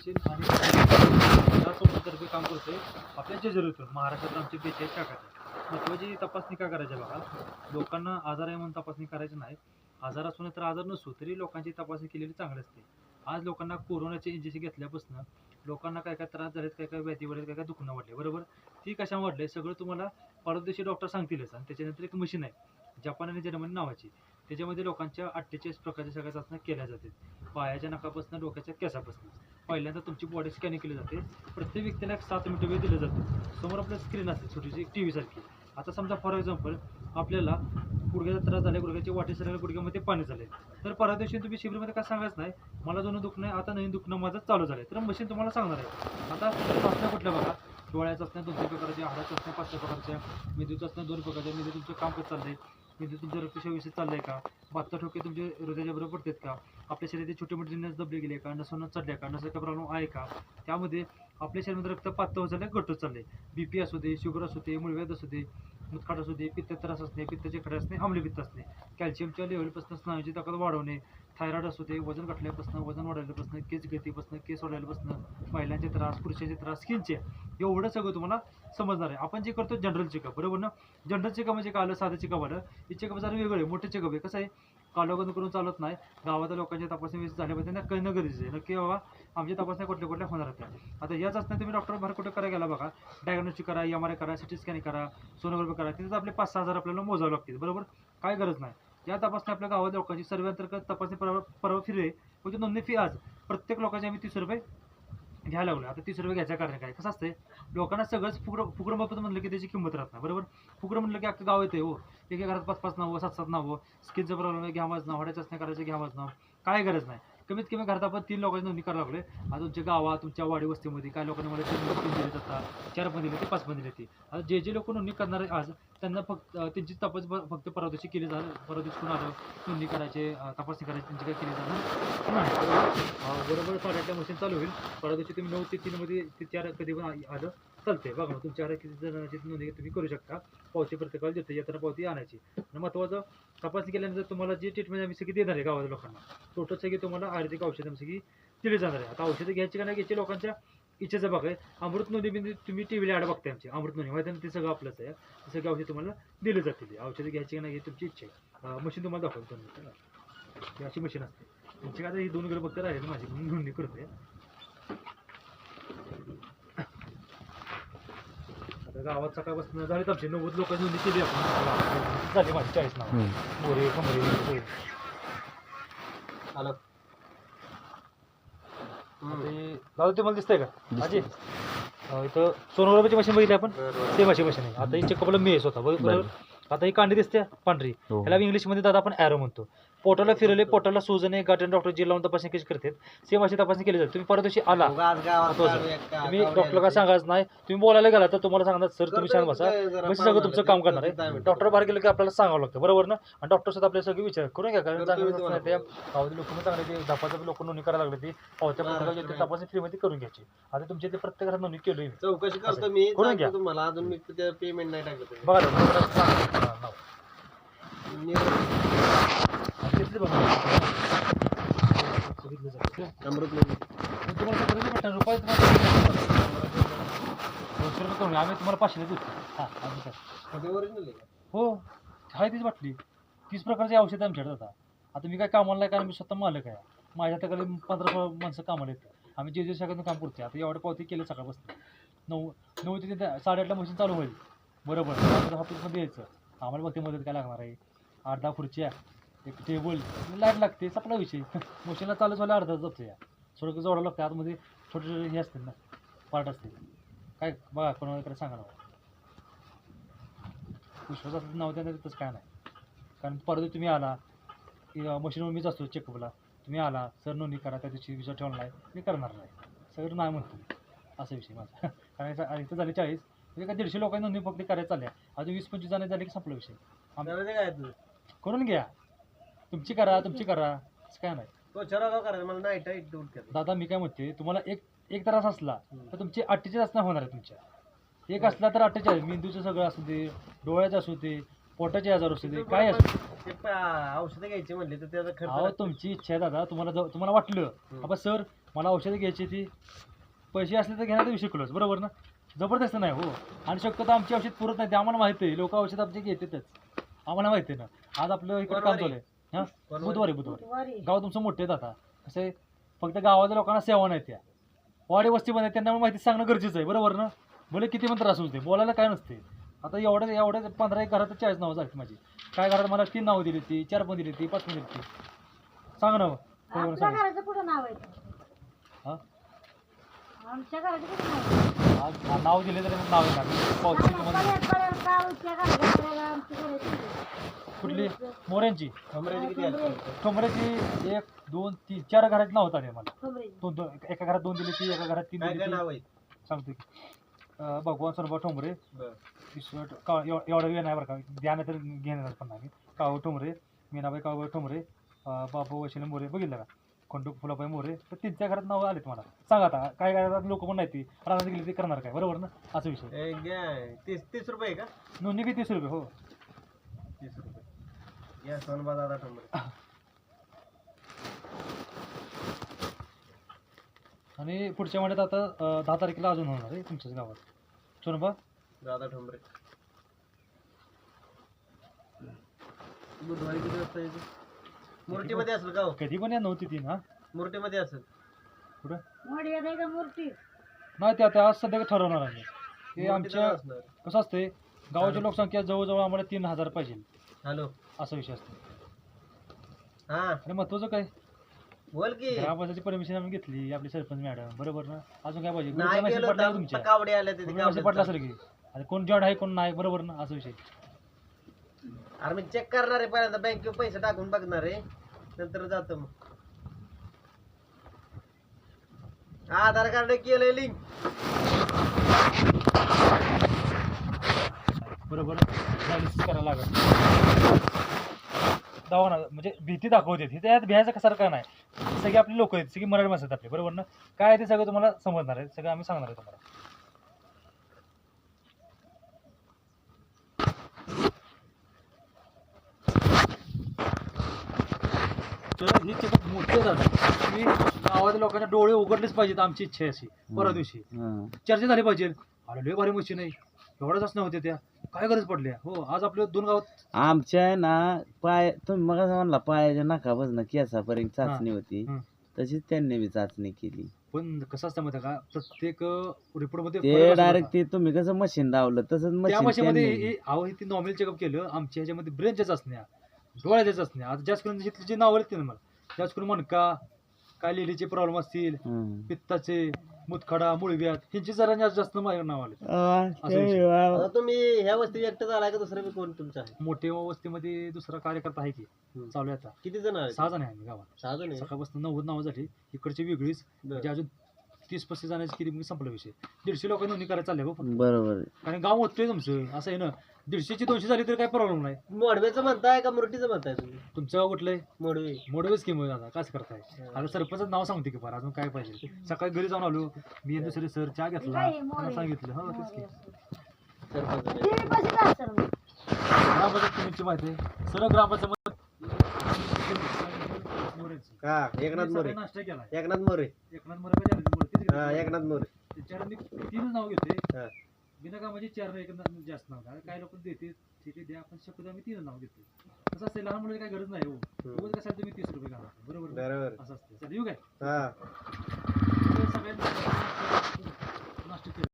Machine आणि या संस्थेतर्फे काम करतोय आपल्या जेजुरीतून महाराष्ट्रात आमची बेचाळीस शाखा आहेत. महत्त्वाची तपासणी का करायची आहे बघा? लोकांना आजार आहे म्हणून तपासणी करायची नाही. आजार असू तर आजार नसू तरी लोकांची तपासणी केलेली चांगली असते. आज लोकांना कोरोनाचे इंजेक्शन घेतल्यापासून लोकांना काय काय त्रास झालेत काय काय व्याधी वाढले काय काय दुखणं वाढले बरोबर? ती कशा वाढले सगळं तुम्हाला परदेशी डॉक्टर सांगतीलच आणि त्याच्यानंतर एक मशीन आहे जपान आणि जर्मनी नावाची. त्याच्यामध्ये लोकांच्या अठ्ठेचाळीस प्रकारच्या सगळ्या चाचण्या केल्या जातात. पायाच्या नकापासून डोक्याच्या केसापासून. पहिल्यांदा तुमची बॉडी स्कॅनिंग केली जाते. प्रत्येक व्यक्तीला एक सात मिनिटं वेळ दिलं जातं. समोर आपलं स्क्रीन असते छोटीशी टी व्हीसारखी आता समजा फॉर एक्झाम्पल आपल्याला गुडघ्याचा त्रास झाला गुडघ्याची वाटी सरळ गुडघ्यामध्ये पाणी झाले तर परवा दिवशी तुम्ही शिबिरमध्ये काय सांगायचं नाही मला जुनं दुखणं आहे आता नवीन दुखणं माझं चालू झालं तर मशीन तुम्हाला सांगणार आहे. आता चाचण्या कुठल्या बघा? डोळ्याच्या चाचण्या दोन तीन प्रकारच्या हाडाच्या चाचण्या पाचशे प्रकारच्या मेंदू चाचण्या दोन प्रकारच्या मेंदू तुमचं काम कसं आहे मेंदू तुमचं रक्तशा व्यवस्थित चाललंय का? बात्ता ठोके तुमचे हृदयाच्या बरोबर पडतात का? आपल्या शरीराचे छोटे मोठे नस दबले गेले का? नसून चढल्या का? नसाचा प्रॉब्लेम आहे का? त्यामध्ये आपल्या शरीरामध्ये रक्त पातळ होत चाललंय चालले चाललंय. बी पी असू दे शुगर असू दे मुळव्याध असू दे मुतखाट असू दे पित्त त्रास असणे पित्ताचे खडे असणे आम्लपित्त असणे कॅल्शियमच्या लेवलपासून स्नायूची ताकद वाढवणे थायरॉइड असू दे वजन घटल्यापासून वजन वाढवल्यापासून केस गतीपासून केस वाढवल्यापासून महिलांचे त्रास पुरुषांचे त्रास स्किनचे एवढं सगळं तुम्हाला समजणार आहे. आपण जे करतो जनरल चेकअप बरोबर ना? जनरल चेकअप म्हणजे काय आलं? साधं चेकअप आलं. हे चेकअप जरा वेगळं आहे मोठं चेकअप आहे. कसं आहे? कालोगन करून चालत नाही. गावातल्या लोकांच्या तपासणी व्यवस्थित झाल्या पाहिजे. त्यांना कळणं गरजेचं आहे. नक्की बाबा आमच्या तपासण्या कुठल्या कुठल्या होणार होत्या आता याच असताना तुम्ही डॉक्टर भर कुठे करायला गेला बघा. डायग्नोस्टिक करा एम आर आय करा सिटी स्कॅनिंग करा सोनोग्राफी करा. तिथं आपले पाच सहा हजार आपल्याला मोजावं लागतील. बरोबर? काय गरज नाही. या तपासण्या आपल्या गावात लोकांची सर्वे अंतर्गत तपासणी परवा परवा फिरवे म्हणजे नोंदणी फी आज. प्रत्येक लोकांची आम्ही तीस रुपये घ्यायला लागलो आता ती रुपये घ्यायचं कारण काय? कसं असतंय? लोकांना सगळंच फुकर फुगडं बाबत म्हणलं की त्याची किंमत राहत नाही. बरोबर? फुगडं म्हणलं की अख्खं गाव येते हो. एका घरात पाच पाच नावं सात सात नावं. स्किनचं प्रॉब्लेम आहे घ्यावाच नाव हड्याचं असणं करायचं घ्यावाच नाव. काय गरज नाही. कमीत कमी करता आपण तीन लोकांची नोंदणी करायला लागले आता तुमच्या गावात तुमच्या वाडी वस्तीमध्ये काय लोकांना मला तीन तीन दिले जातात. चार पण दिले ते पाच पण दिले ते आता जे जे लोक नोंदणी करणार आहे आज त्यांना फक्त त्यांची तपास फक्त परवा दिवशी केली जाणार परवा दिवशी कोण आलं नोंदणी करायचे तपासणी करायची त्यांची काय केली जाणार नाही. बरोबर साडेआठला मशीन चालू होईल. परवा दिवशी तुम्ही नऊ ते तीनमध्ये ते चार कधी पण आलं चालते बघा मग तुमच्याकडे किती जणांची नोंदणी तुम्ही करू शकता. पावती प्रत्येकाला देते यात्रा पावती आणायची. आणि महत्त्वाचं तपासणी केल्यानंतर तुम्हाला जी ट्रीटमेंट आम्ही सगळी देणार आहे गावातल्या लोकांना टोटल सगळी तुम्हाला आयुर्वेदिक औषधं सगळी दिली जाणार आहे. आता औषधं घ्यायची का नाही घ्यायची लोकांच्या इच्छेचं आहे अमृत नोंदी बिंदी म्हणजे तुम्ही टी व्हीला ॲड बघताय आमची. अमृत नोंदी माहिती ते सगळं आपलंच आहे. ते सगळी औषध तुम्हाला दिली जातील. औषधं घ्यायची का नाही घ्यायची तुमची इच्छा आहे. मशीन तुम्हाला दाखवतो अशी मशीन असते. तुमची काय आता ही दोन गड फक्त राहील माझी म्हणून नोंदणी करते गावात सकाळपासून झालीत आमची नव्वद लोकांची नोंदणी केली आपण. झाली माझी चाळीस नाव. मोरे कमरे आलं. ते दादा तुम्हाला दिसतंय का? अं, इथं सोनोग्राफीची मशीन बघितली आपण? सेम अशी मशीन आहे. आता ही चेकअपला मी स्वतः बरोबर? बरं. आता ही कांडी दिसते पांढरी. हो. ह्याला इंग्लिशमध्ये दादा आपण ॲरो म्हणतो. पोटाला फिरवले पोटाला सुजणे गाठण डॉक्टर जी लावून तपासणी कशी करतात. सेम अशी तपासणी केली जाते. तुम्ही परत दिवशी आला. तुम्ही डॉक्टरला काय सांगायचं नाही. तुम्ही बोलायला गेला तर तुम्हाला सांगणार सर तुम्ही छान बसा. म्हणजे सगळं तुमचं काम करणार आहे. डॉक्टर बाहेर गेलं की आपल्याला सांगावं लागतं. बरोबर ना? आणि डॉक्टर सुद्धा आपल्याला सगळे विचार करून घ्या कारण चांगलं मी नसतं तुम्हाला ते गावातील लोक पण चांगले ते दापाचं लोक नोंदणी करायला लागले ती. पावत्या प्रत्येकाची ते. तपासणी फ्रीमध्ये करून घ्यायची. आता तुमच्या ते प्रत्येक घरात नोंदणी केली चौकशी करतो मी. करून घ्या. तुम्हाला. अजून मी पेमेंट नाही टाकलं तुम्ही. बघा ना, सांगा, हा, नाव. मी- आणि किती बघा. सांगितलं जातं. अमृत तुम्हाला भेटणार? रुपये दोनशे रुपये करून आम्ही तुम्हाला पाचशे देतो हां आहे हो आहे तीच बाटली तीस प्रकारचे औषधं आमच्याकडे आता आता मी काय कामाला नाही कारण मी स्वतः मालक आहे माझ्या त्याकडे पंधरा माणसं कामाला येतात आम्ही जे जे सगळ्यांना काम करतो आता एवढं पावती केलं सकाळपासून नऊ नऊ ते साडेआठला मशीन चालू होईल बरोबर ऑफिसमध्ये यायचं आम्हाला बघते मदत काय लागणार आहे आठ दहा खुर्च्या एक टेबल लाइट लागते सपला विषय. मशीनला चालू व्हायला अर्धा जातो या. थोडं जोडावं लागतं आतमध्ये छोटे छोटे हे असतील ना पार्ट असतील. काय बघा कोणाकडे सांगा ना. विश्वासाचं नाव द्या तसं काय नाही. कारण परत तुम्ही आला की मशीनवर मीच असतो चेकअपला तुम्ही आला सर नोंदणी करा त्या दिवशी विश्वास ठेवला नाही मी करणार नाही. सगळं नाही म्हणतो. असा विषय माझा. कारण इथं झाले चाळीस. म्हणजे काय दीडशे लोकांनी नोंदणी फक्त करायला चालल्या. अजून वीस पंचवीस जण झाले की संपला विषय. आम- त्याला ते काय तुझं? करून घ्या. तुमची करा तुमची करा. असं काय नाही. तो चरागाव करायचा मला नाईट आहे डोक्यात दादा मी काय म्हणते तुम्हाला एक एक त्रास असला. तर तुमची अठ्ठेचाळीस असणार होणार आहे तुमच्या. एक असला तर अठ्ठेचाळीस मेंदूचं सगळं असू दे डोळ्याचं असू दे पोटाचे आजार असू दे काय असू दे. ते प- औषधं घ्यायची म्हणले तर त्याचा खर्च अहो लागतो. तुमची इच्छा आहे दादा तुम्हाला तुम्हाला वाटलं. हम्म. बाबा सर मला औषधं घ्यायची ती पैसे असले तर घेण्याचा विषय क्लोज बरोबर ना? जबरदस्त नाही हो. आणि शक्यतो आमची औषध पुरत नाही ते आम्हाला माहिती आहे. लोक औषध आमचे घेतातच. आम्हाला माहिती आहे ना. आज आपलं इकडे काम बरोबर चालू आहे. आहे हां. बुधवारी बुधवारी. गाव तुमचं मोठे आहेत आता. कसं आहे फक्त गावाच्या लोकांना सेवा नाही त्या. वाडी वस्तीमध्ये त्यांना माहिती सांगणं गरजेचं आहे. बरोबर ना? भले किती पण त्रास होते बोलायला काय नसते. आता एवढं एवढं पंधरा एक घरात चाळीस नावं झाली माझी. काय घरात मला तीन नावं दिली ती चार पण दिली ती पाच पण दिली ती सांगा ना कोण आमच्या सांगा? घराचं कुठं नाव आहे? हां? आमच्या नाव आहे आज नाव दिले तर नाव येणार तुम्हाला. कुठली? मोऱ्यांची. कमरेचे एक दोन तीन चार घराची नाव होतात मला. दोन दोन एका घरात दोन दिली ती एका घरात तीन काय काय नाव आहे? सांगतो की. अं, भगवान सरोबा ठोंबरे. बरं. विश्वट का एव- एवढा वेळ नाही बरं का. ध्यान तर घेणार पण नाही. काव ठोंबरे मीनाबाई कावबाई ठोंबरे अं, बाबू वशिले मोरे. बघितलं का? खंडू फुलाबाई मोरे तर त्यांच्या घरात नावं आले तुम्हाला. सांगा आता काय काय लोक पण नाही ती? रानात गेली ते करणार काय? बरोबर ना? असा विषय. ए, घ्या. तीस तीस रुपये का? नोंदणी किती? तीस रुपये हो. तीस रुपये. या सोनबा दादा ठोंबरे आणि पुढच्या महिन्यात आता अं, दहा तारखेला अजून होणार आहे तुमच्याच गावात. सोनबा दादा ठोंबरे. बुधवारी किती वाजता यायचं? मुरटीमध्ये असेल का हो? कधी पण या नव्हती ती ना. मुरटीमध्ये असेल. कुठं? मोडीत आहे का मूर्ती? नाही ते आता आज सध्या ठरवणार आम्ही ते आमच्या असणार. कसं असते गावाची लोकसंख्या जवळजवळ आम्हाला तीन हजार पाहिजे. हॅलो. असा विषय असतो. हा. आणि महत्वाचं काय? बोल की. ग्रामपंचायतची परमिशन आम्ही घेतली आपली सरपंच मॅडम. बरोबर ना? अजून काय पाहिजे? नाही पडला का तर तुमच्या? कावडे आले तिथे ग्रुपला message पडला असेल की? आणि कोण जॉईन आहे कोण नाही बरोबर ना? असा विषय. अरे मी चेक करणार आहे पहिल्यांदा बँकेवर पैसे टाकून बघणार आहे. नंतर जातो मग. आधार कार्ड केलंय लिंक बरोबर. डायलिसिस करायला लागत दवाखाना म्हणजे भीती दाखवते. ती त्यात भ्यायचं कसं नाही. सगळी आपली लोक आहेत. सगळी मराठी माणसं आहेत आपली. बरोबर ना? काय ते सगळं तुम्हाला समजणार आहे. सगळं आम्ही सांगणार आहे तुम्हाला. ही मोठे झालं. की गावातील लोकांच्या डोळे उघडलेच पाहिजेत आमची इच्छा आहे अशी. परवा दिवशी. चर्चा झाली पाहिजे. अरे लय भारी मशीन आहे. एवढ्याच असणं होते त्या. काय गरज पडल्या? हो आज आपल्या दोन गावात आमच्या आहे ना पाय तुम्ही मग म्हणला पायाच्या नाकापासून केसापर्यंत चाचणी होती. हं. तशीच त्यांनी बी चाचणी केली. पण कसं असतं माहिती का प्रत्येक रिपोर्टमध्ये ते फरक असतो डायरेक्ट बघा. ते तुम्ही कसं मशीन लावलं तसंच त्या मशीन मशीन मध्ये त्यांनी अहो ती नॉर्मल चेकअप केलं आमच्या ह्याच्यामध्ये ब्रेनच्या चाचण्या. डोळ्याच्या चाचण्या आता जास्त करून जिथली जी नावं आहेत ना मला जास्त करून मणका काय लिलीचे प्रॉब्लेम असतील. पित्ताचे मुतखडा मुळव्यात ह्यांची जरा जास्त जास्त माझ्या नाव आले. आता तुम्ही ह्या वस्ती एकटं झालाय का दुसरं बी कोण तुमचं आहे? मोठे वस्तीमध्ये दुसरा कार्यकर्ता आहे की. चालू आहे आता. किती जण आहे सहा जण आहे आम्ही गावात. सहा जण आहे? सकाळपासून नव्वद नावं झाली इकडची वेगळीच म्हणजे अजून तीस पस्तीस जणांची किती मग संपला विषय. दीडशे लोक नोंदणी करायला चालले हो फक्त. बरोबर. कारण गाव होतोय तुमचं असं आहे ना. दीडशेची दोनशे झाली तर काय प्रॉब्लेम नाही. मोडवेचं म्हणताय का मुरटीचं म्हणताय तुम्ही? तुमचं गाव कुठलंय? मोडवे. मोडवे स्कीम आता. कसं करताय? आता सरपंच नाव सांगते की फार अजून काय पाहिजे? सकाळी घरी जाऊन आलो. मी दुसरे सर चहा घेतला. त्यांना? सांगितलं. हो तेच की. सरपंच. ग्रामपंचायत तुमची माहिती आहे. सर्व ग्रामपंचायत का हा एकनाथ मोरे. नाश्ता केला एकनाथ मोरे. एकनाथ मोरे का जागृती मोरे एकनाथ मोरे. मी तीनच नाव घेते घेतोय बिना कामाचे चार एक ना- जास्त नाव. काय लोक देते ठीक आहे द्या. आपण शक्यतो आम्ही तीन नाव घेतो तसं असते लहान मुलं काय गरज नाही हो. हम्म. उगाच तुम्ही तीस रुपये घाला. बरोबर? ना? बरोबर. असं असतं चल येऊ काय? हा. तर